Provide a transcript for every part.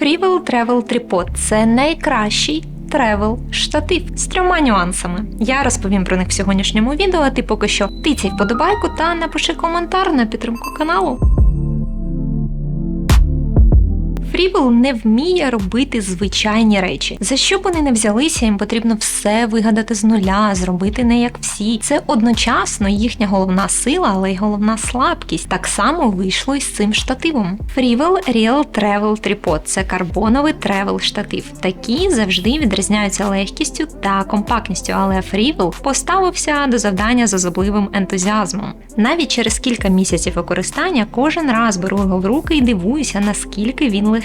Freewell Travel Tripod – це найкращий тревел штатив з трьома нюансами. Я розповім про них в сьогоднішньому відео. а Ти поки що тицяй вподобайку та напиши коментар на підтримку каналу. Фрівел не вміє робити звичайні речі. За що б вони не взялися, їм потрібно все вигадати з нуля, зробити не як всі. Це одночасно їхня головна сила, але й головна слабкість. Так само вийшло і з цим штативом. Фрівел Real Travel Tripod – це карбоновий тревел штатив. Такі завжди відрізняються легкістю та компактністю, але Фрівел поставився до завдання з особливим ентузіазмом. Навіть через кілька місяців використання кожен раз беру його в руки і дивуюся, наскільки він легкий.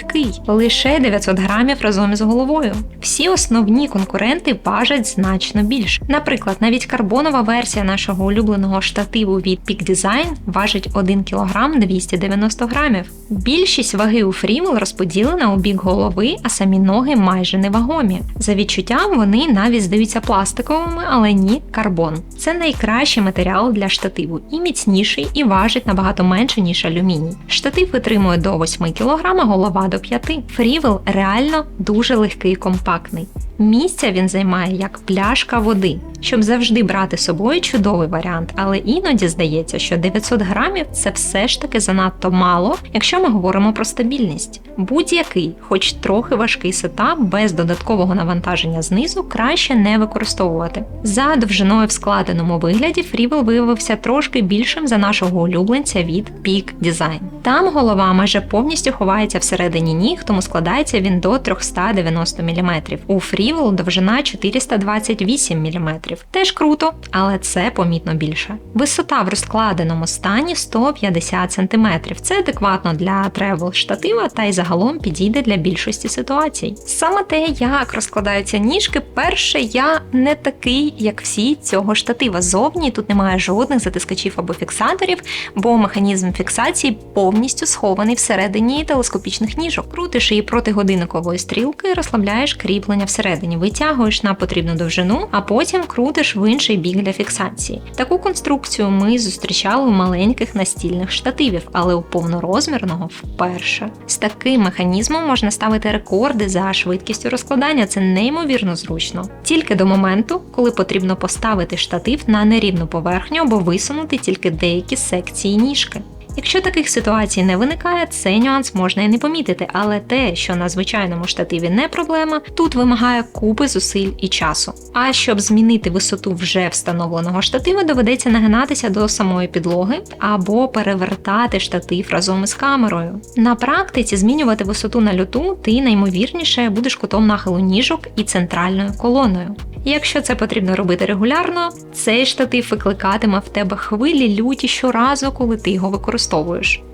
Лише 900 грамів разом із головою. Всі основні конкуренти важать значно більше. Наприклад, навіть карбонова версія нашого улюбленого штативу від Peak Design важить 1 кг 290 грамів. Більшість ваги у Freewell розподілена у бік голови, а самі ноги майже невагомі. За відчуттям вони навіть здаються пластиковими, але ні карбон. Це найкращий матеріал для штативу і міцніший, і важить набагато менше, ніж алюміній. Штатив витримує до 8 кг, голова до 5. Фрівел реально дуже легкий і компактний. Місця він займає як пляшка води. Щоб завжди брати з собою чудовий варіант, але іноді здається, що 900 грамів це все ж таки занадто мало, якщо ми говоримо про стабільність. Будь-який, хоч трохи важкий сетап без додаткового навантаження знизу, краще не використовувати. За довжиною в складеному вигляді Freewell виявився трошки більшим за нашого улюбленця від Peak Design. Там голова майже повністю ховається всередині ніг, тому складається він до 390 мм. У Freewell довжина 428 мм. Теж круто, але це помітно більше. Висота в розкладеному стані 150 см. Це адекватно для тревел штатива та й загалом підійде для більшості ситуацій. Саме те, як розкладаються ніжки, перше, я не такий, як всі цього штатива. Зовні тут немає жодних затискачів або фіксаторів, бо механізм фіксації повністю схований всередині телескопічних ніжок. Крутиш її проти годинникової стрілки, розслабляєш кріплення всередині, витягуєш на потрібну довжину, а потім крутиш в інший бік для фіксації. Таку конструкцію ми зустрічали у маленьких настільних штативів, але у повнорозмірного вперше. З таким механізмом можна ставити рекорди за швидкістю розкладання. Це неймовірно зручно. Тільки до моменту, коли потрібно поставити штатив на нерівну поверхню або висунути тільки деякі секції ніжки. Якщо таких ситуацій не виникає, цей нюанс можна і не помітити, але те, що на звичайному штативі не проблема, тут вимагає купи зусиль і часу. А щоб змінити висоту вже встановленого штатива, доведеться нагинатися до самої підлоги або перевертати штатив разом із камерою. На практиці змінювати висоту на люту ти наймовірніше будеш кутом нахилу ніжок і центральною колоною. Якщо це потрібно робити регулярно, цей штатив викликатиме в тебе хвилі люті щоразу, коли ти його використовуєш.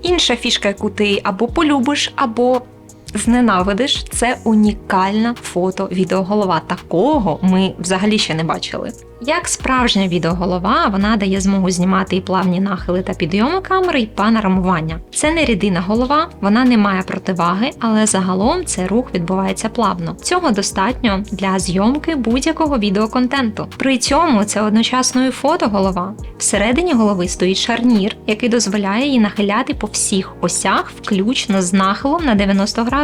Інша фішка, яку ти або полюбиш, або зненавидиш, це унікальна фото-відеоголова. Такого ми взагалі ще не бачили. Як справжня відеоголова, вона дає змогу знімати і плавні нахили та підйоми камери, і панорамування. Це не рідина голова, вона не має противаги, але загалом цей рух відбувається плавно. Цього достатньо для зйомки будь-якого відеоконтенту. При цьому це одночасно і фотоголова. Всередині голови стоїть шарнір, який дозволяє її нахиляти по всіх осях, включно з нахилом на 90 градусів.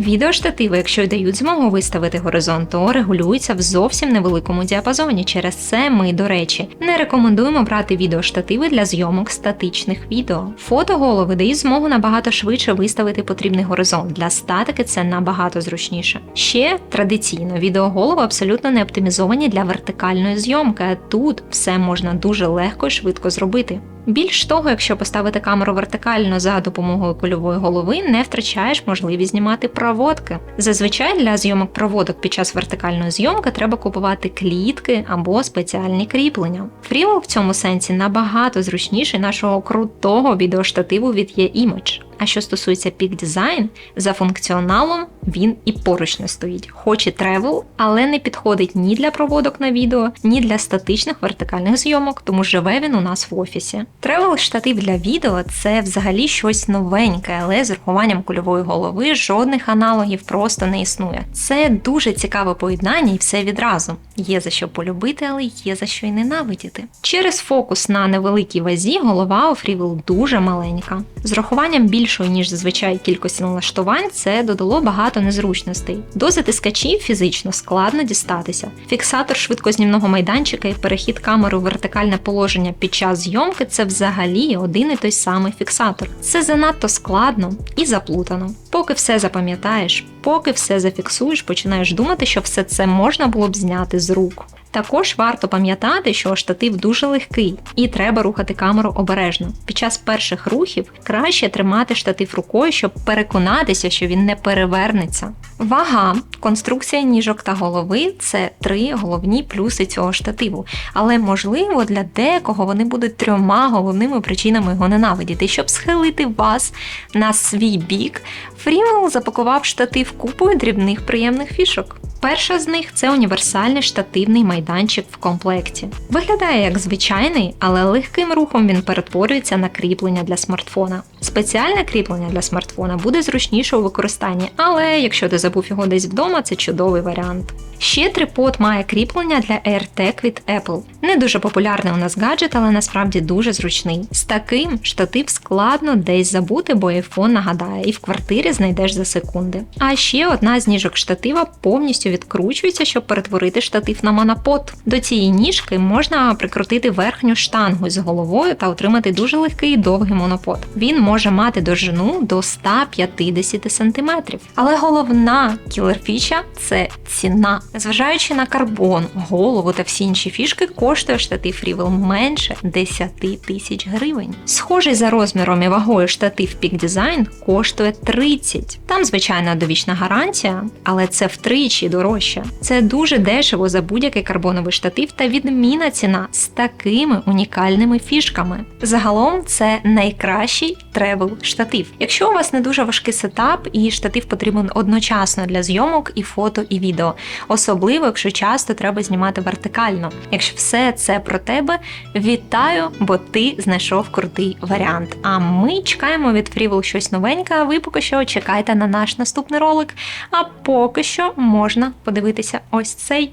Відеоштативи, якщо дають змогу виставити горизонт, то регулюються в зовсім невеликому діапазоні через це ми, до речі, не рекомендуємо брати відеоштативи для зйомок статичних відео. Фотоголови дають змогу набагато швидше виставити потрібний горизонт. Для статики це набагато зручніше. Ще традиційно відеоголови абсолютно не оптимізовані для вертикальної зйомки, а тут все можна дуже легко і швидко зробити. Більш того, якщо поставити камеру вертикально за допомогою кульової голови, не втрачаєш можливість знімати проводки. Зазвичай для зйомок проводок під час вертикальної зйомки треба купувати клітки або спеціальні кріплення. Фріо в цьому сенсі набагато зручніший нашого крутого відеоштативу від E-Image. А що стосується Peak Design, за функціоналом він і поруч не стоїть, хоч і тревел, але не підходить ні для проводок на відео, ні для статичних вертикальних зйомок, тому живе він у нас в офісі. Тревел штатив для відео це взагалі щось новеньке, але з урахуванням кульової голови жодних аналогів просто не існує. Це дуже цікаве поєднання і все відразу. Є за що полюбити, але є за що й ненавидіти. Через фокус на невеликій вазі голова у Freewell дуже маленька. З урахуванням більш більшої, ніж зазвичай кількості налаштувань, це додало багато незручностей. До затискачів фізично складно дістатися. Фіксатор швидкознімного майданчика і перехід камери у вертикальне положення під час зйомки це взагалі один і той самий фіксатор. Це занадто складно і заплутано. Поки все запам'ятаєш, поки все зафіксуєш, починаєш думати, що все це можна було б зняти з рук. Також варто пам'ятати, що штатив дуже легкий і треба рухати камеру обережно. Під час перших рухів краще тримати штатив рукою, щоб переконатися, що він не перевернеться. Вага, конструкція ніжок та голови це три головні плюси цього штативу. Але можливо для декого вони будуть трьома головними причинами його ненавидіти. Щоб схилити вас на свій бік, Фрімел запакував штатив купою дрібних приємних фішок. Перша з них це універсальний штативний майданчик в комплекті. Виглядає як звичайний, але легким рухом він перетворюється на кріплення для смартфона. Спеціальне кріплення для смартфона буде зручніше у використанні, але якщо ти забув його десь вдома, це чудовий варіант. Ще трипод має кріплення для AirTag від Apple. Не дуже популярний у нас гаджет, але насправді дуже зручний. З таким штатив складно десь забути, бо iPhone нагадає, і в квартирі знайдеш за секунди. А ще одна з ніжок штатива повністю відкручується, щоб перетворити штатив на монопод. До цієї ніжки можна прикрутити верхню штангу з головою та отримати дуже легкий і довгий монопод. Він може мати довжину до 150 см. Але головна кілер-фіча – це ціна. Зважаючи на карбон, голову та всі інші фішки, коштує штатив Rival менше 10 тисяч гривень. Схожий за розміром і вагою штатив Peak Design коштує 30. Там, звичайно, довічна гарантія, але це втричі дорожче. Це дуже дешево за будь-який карбоновий штатив та відмінна ціна з такими унікальними фішками. Загалом це найкращий тревел штатив. Якщо у вас не дуже важкий сетап і штатив потрібен одночасно для зйомок і фото, і відео, особливо якщо часто треба знімати вертикально. Якщо все це про тебе, вітаю, бо ти знайшов крутий варіант. А ми чекаємо від Freewell щось новеньке. А ви поки що чекайте на наш наступний ролик. А поки що можна подивитися ось цей.